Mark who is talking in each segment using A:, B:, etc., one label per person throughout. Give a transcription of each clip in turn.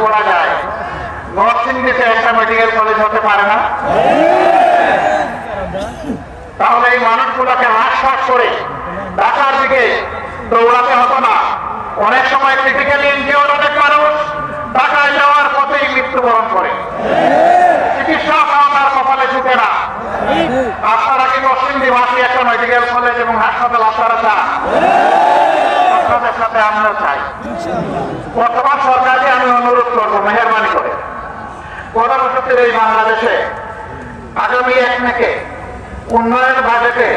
A: পড়া যায়। নরসিংদীতে একটা মেডিকেল কলেজ হতে পারে না। তাহলে এই মানুষগুলোকে হাসপাস করে ঢাকার দিকে দৌড়াতে হতো না। অনেক সময় ক্রিটিক্যাল ইনজিওর অনেক মানুষ ঢাকায় যাওয়ার পথেই মৃত্যুবরণ করে। চিকিৎসা তার কপালে জুটে না। আপনারা কি নরসিংদীবাসী একটা মেডিকেল কলেজ এবং হাসপাতাল আপনারা চান? আপনাদের সাথে চাই। বর্তমান সরকারকে আমি অনুরোধ করব, মেহরবানি করে। পরবর্তীতে এই বাংলাদেশে আগামী এক থেকে উন্নয়ন বাজেটে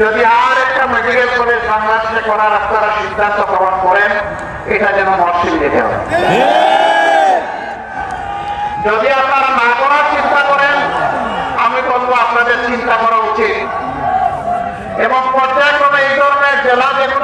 A: যদি আর একটা মেডিকেল কলেজ বাংলাদেশে করার আপনারা সিদ্ধান্ত গ্রহণ করেন, এটা যেন মর্শিল দিতে হবে যদি আপনারা না করার চিন্তা করেন, আমি বলব আপনাদের চিন্তা করা উচিত। এবং পর্যায়ক্রমে এই ধরনের জেলা যেগুলো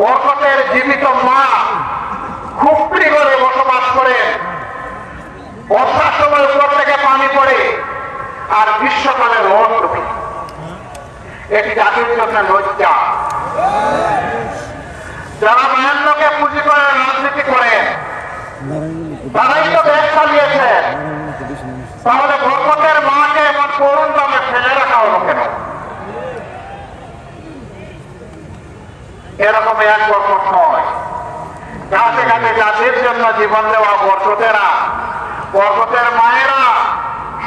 A: বরকতের জীবিত মা খুপড়ি করে বসবাস করে। বর্ষার সময় উপর থেকে পানি পড়ে আর গ্রীষ্মকালে রোদ ঢুকে এটি জাতির জন্য লজ্জা যারা বায়ান্নকে পুঁজি করে রাজনীতি করেন, তারাই তো দেশ চালিয়েছেন তাহলে বরকতের মাকে এমন করুণ দামে ফেলে রাখা হলো কেন এরকম এক বরকত নয়। গাছে গাছে জাতির জন্য জীবন দেওয়া বরকতেরা বরকতের মায়েরা,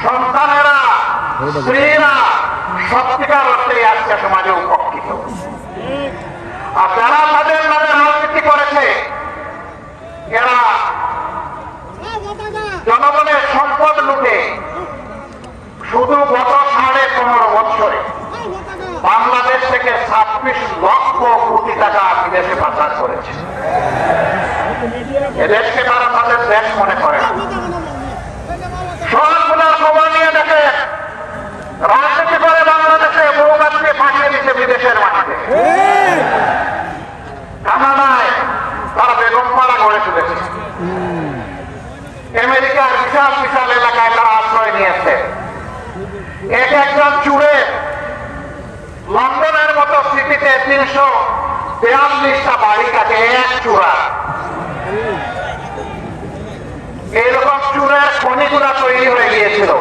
A: সন্তানেরা, স্ত্রীরা সত্যিকার অর্থে আজকে সমাজে উপকৃত। আর যারা তাদের নামে রাজনীতি করেছে, এরা জনগণের সম্পদ লুটে শুধু গত সাড়ে পনেরো বছরে বাংলাদেশ থেকে ছাব্বিশ লক্ষ কোটি টাকা বিদেশে পাচার করেছে। এদেশকে তারা তাদের দেশ মনে করে রাজনীতি করে বাংলাদেশে বহুমাত্রী পাঠিয়ে দিচ্ছে বিদেশের মাটিতে। তারা বেগম পাড়া গড়ে তুলেছে। আমেরিকার বিশাল বিশাল এলাকায় তারা আশ্রয় নিয়েছে। এক একজন চুড়ে লন্ডনের মতো সিটিতে তিনশো বিয়াল্লিশটা বাড়ি কাটে এক চূড়া। এইরকম চূড়ার খনিগুলা তৈরি হয়ে গিয়েছিল।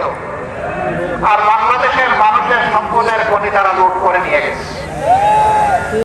A: আর বাংলাদেশের মানুষের সম্পদের খনি তারা লুট করে নিয়ে গেছে।